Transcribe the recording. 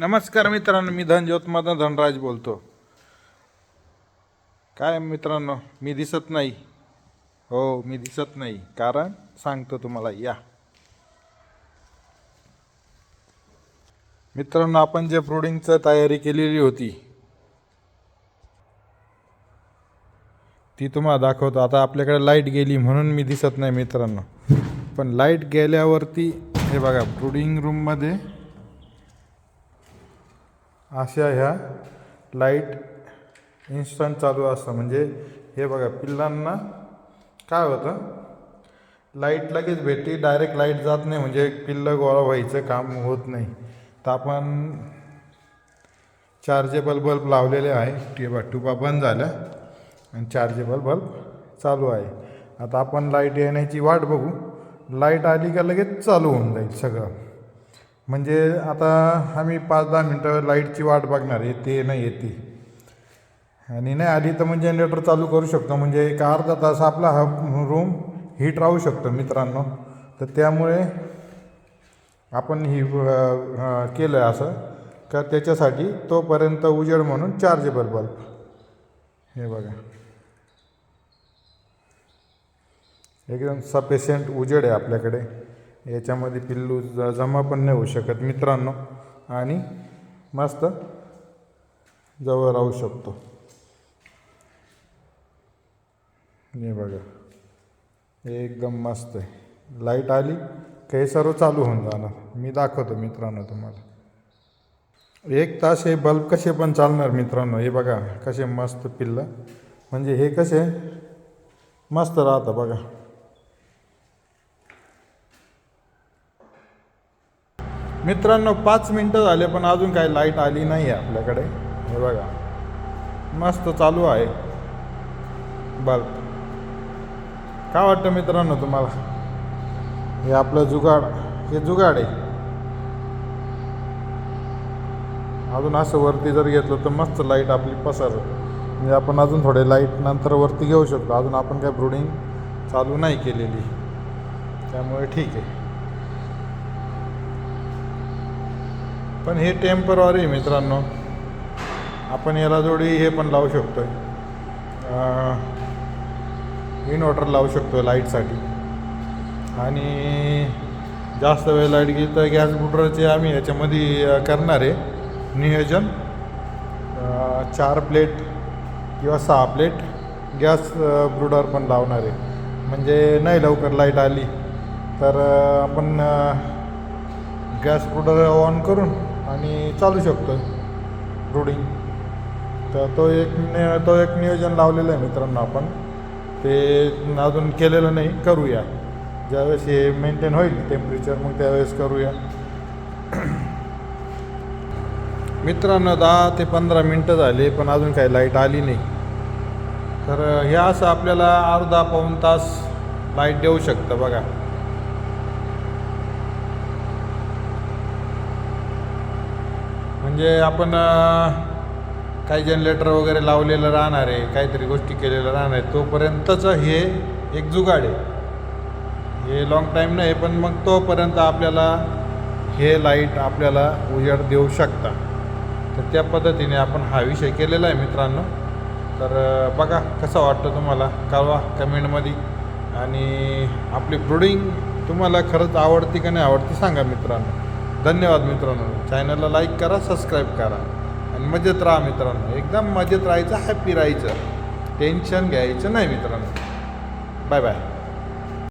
नमस्कार मित्रांनो मी धनज्योतमधून धनराज बोलतो. काय मित्रांनो मी दिसत नाही. हो मी दिसत नाही. कारण सांगतो तुम्हाला या. मित्रांनो आपण जे फ्रुडिंगचं तयारी केलेली होती ती तुम्हाला दाखवतो. आता आपल्याकडे लाइट गेली म्हणून मी दिसत नाही मित्रांनो. पण लाइट गेल्यावरती हे बघा ब्रुडिंग रूममध्ये अशा ह्या लाइट इन्स्टंट चालू असतं. म्हणजे हे बघा पिल्लांना काय होतं? लाइट लगेच भेटते डायरेक्ट लाइट जात नाही. म्हणजे पिल्लं गोळा व्हायचं काम होत नाही. तर आपण चार्जेबल बल्ब लावलेले आहे. टिबा टुबा बंद झाल्या आणि चार्जेबल बल्ब चालू आहे. आता आपण लाइट येण्याची वाट बघू. लाइट आली का लगेच चालू होऊन जाईल सगळं. म्हणजे आता आम्ही पाच दहा मिनटं लाईटची वाट बघणार येते नाही येते आणि नाही आली तर म्हणजे मग जनरेटर चालू करू शकतो म्हणजे एक अर्धा तास आपला हा रूम हीट राहू शकतो मित्रांनो. तर त्यामुळे आपण ही केलं केलं असं का त्याच्यासाठी तोपर्यंत उजेड म्हणून चार्जेबल बल्ब हे बघा. एकदम सफिशियंट उजेड आहे आपल्याकडे. याच्यामध्ये पिल्लू ज जमा पण नाही होऊ शकत मित्रांनो. आणि मस्त जवळ राहू शकतो. हे बघा. एकदम मस्त आहे. लाइट आली काही सर्व चालू होऊन जाणार. मी दाखवतो मित्रांनो तुम्हाला. एक तास हे बल्ब कसे पण चालणार मित्रांनो. हे बघा कसे मस्त पिल्लं. म्हणजे हे कसे मस्त राहतं बघा. मित्रांनो पाच मिनटं झाले पण अजून काही लाइट आली नाही आहे आपल्याकडे. हे बघा. मस्त चालू आहे. बल्ब काय वाटतं मित्रांनो तुम्हाला? हे आपलं जुगाड हे जुगाड आहे. अजून असं वरती जर घेतलं तर मस्त लाइट आपली पसर म्हणजे आपण अजून थोडे लाइट नंतर वरती घेऊ शकतो. अजून आपण काय ब्रुडिंग चालू नाही केलेली. त्यामुळे ठीक आहे. पण हे टेम्परवारी मित्रांनो. आपण याला जोडी हे पण लावू शकतो आहे इन्व्हर्टर लावू शकतो लाईटसाठी आणि जास्त वेळ लाइट गेली तर गॅस बुटरचे आम्ही याच्यामध्ये करणार आहे. नियोजन. चार प्लेट किंवा सहा प्लेट गॅस ब्रुडर पण लावणार आहे. म्हणजे नाही लवकर लाइट आली तर आपण गॅस ब्रुडर ऑन करून आणि चालू शकतो रुडिंग तर तो एक तो एक नियोजन लावलेलं आहे मित्रांनो आपण. ते अजून केलेलं नाही करूया. ज्यावेळेस हे मेंटेन होईल टेम्परेचर मग त्यावेळेस करूया. मित्रांनो दहा ते पंधरा मिनटं झाले पण अजून काही लाइट आली नाही. तर हे असं आपल्याला अर्धा पाऊण तास लाइट देऊ शकतं बघा. म्हणजे आपण काही जनरेटर वगैरे लावलेलं राहणार आहे काहीतरी गोष्टी केलेल्या राहणार आहे तोपर्यंतचं हे एक जुगाड आहे. हे लॉंग टाईम नाही पण मग तोपर्यंत आपल्याला हे लाइट आपल्याला उजेड देऊ शकता. तर त्या पद्धतीने आपण हा विषय केलेला आहे मित्रांनो. तर बघा कसं वाटतं तुम्हाला? कळवा कमेंटमध्ये आणि आपली ब्रुडिंग तुम्हाला खरंच आवडती का नाही आवडती सांगा मित्रांनो. धन्यवाद मित्रांनो. चॅनलला लाईक करा सबस्क्राईब करा. आणि मजेत राहा मित्रांनो. एकदम मजेत राहायचं हॅपी राहायचं. टेन्शन घ्यायचं नाही मित्रांनो. Bye bye